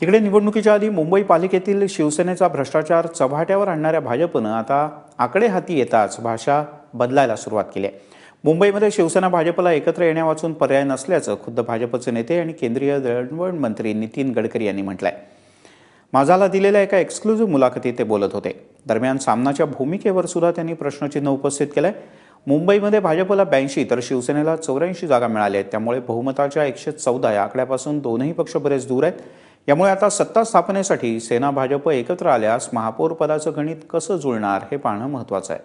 तिकडे निवडणुकीच्या आधी मुंबई पालिकेतील शिवसेनेचा भ्रष्टाचार चव्हाट्यावर आणणाऱ्या भाजपनं आता आकडे हाती येताच भाषा बदलायला सुरुवात केली आहे. मुंबईमध्ये शिवसेना भाजपला एकत्र येण्यावाचून पर्याय नसल्याचं खुद्द भाजपचे नेते आणि केंद्रीय दळणवळण मंत्री नितीन गडकरी यांनी म्हटलंय. माझाला दिलेल्या एका एक्सक्लुझिव्ह मुलाखतीत ते बोलत होते. दरम्यान सामनाच्या भूमिकेवर सुद्धा त्यांनी प्रश्नचिन्ह उपस्थित केलंय. मुंबईमध्ये भाजपला ब्याऐंशी तर शिवसेनेला चौऱ्याऐंशी जागा मिळाल्या आहेत. त्यामुळे बहुमताच्या एकशे चौदा या आकड्यापासून दोनही पक्ष बरेच दूर आहेत. यामुळे आता सत्ता स्थापनेसाठी सेना भाजप एकत्र आल्यास महापौर पदाचं गणित कसं जुळणार हे पाहणं महत्वाचं आहे.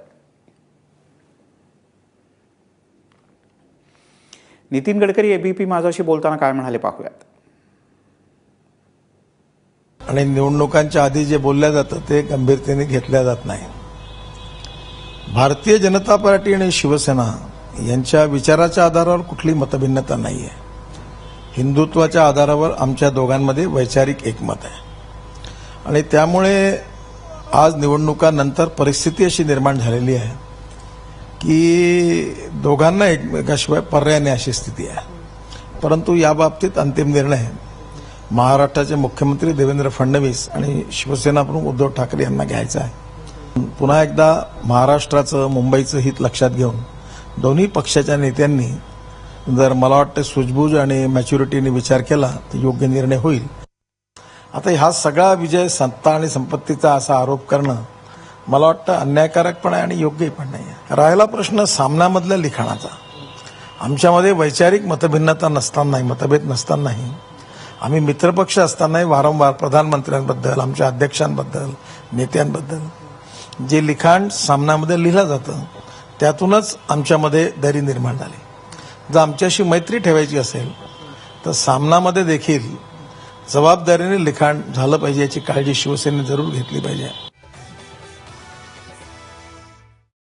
नितीन गडकरी एबीपी माझाशी बोलताना काय म्हणाले पाहूयात. आणि निवडणुकांच्या आधी जे बोलल्या जातं ते गंभीरतेने घेतल्या जात नाही. भारतीय जनता पार्टी आणि शिवसेना यांच्या विचाराच्या आधारावर कुठली मतभिन्नता नाही आहे हिंदुत्वाच्या आधारावर आमच्या दोघांमध्ये वैचारिक एकमत आहे. आणि त्यामुळे आज निवडणुकानंतर परिस्थिती अशी निर्माण झालेली आहे की दोघांना एकमेकाशिवाय पर्याय नाही अशी स्थिती आहे. परंतु याबाबतीत अंतिम निर्णय महाराष्ट्राचे मुख्यमंत्री देवेंद्र फडणवीस आणि शिवसेना प्रमुख उद्धव ठाकरे यांना घ्यायचा आहे. पुन्हा एकदा महाराष्ट्राचं मुंबईचं हित लक्षात घेऊन दोन्ही पक्षाच्या नेत्यांनी जर मला वाटतं सुजबूज आणि मॅच्युरिटीने विचार केला तर योग्य निर्णय होईल. आता हा सगळा विजय सत्ता आणि संपत्तीचा असा आरोप करणं मला वाटतं अन्यायकारक पण आहे आणि योग्यही पण नाही आहे. राहिला प्रश्न सामन्यामधल्या लिखाणाचा. आमच्यामध्ये वैचारिक मतभिन्नता नसतानाही मतभेद नसतानाही आम्ही मित्रपक्ष असतानाही वारंवार प्रधानमंत्र्यांबद्दल आमच्या अध्यक्षांबद्दल नेत्यांबद्दल जे लिखाण सामन्यामध्ये लिहिलं जातं त्यातूनच आमच्यामध्ये दरी निर्माण झाली. जर आमच्याशी मैत्री ठेवायची असेल तर सामनामध्ये देखील जबाबदारीने लिखाण झालं पाहिजे याची काळजी शिवसेनेने जरूर घेतली पाहिजे.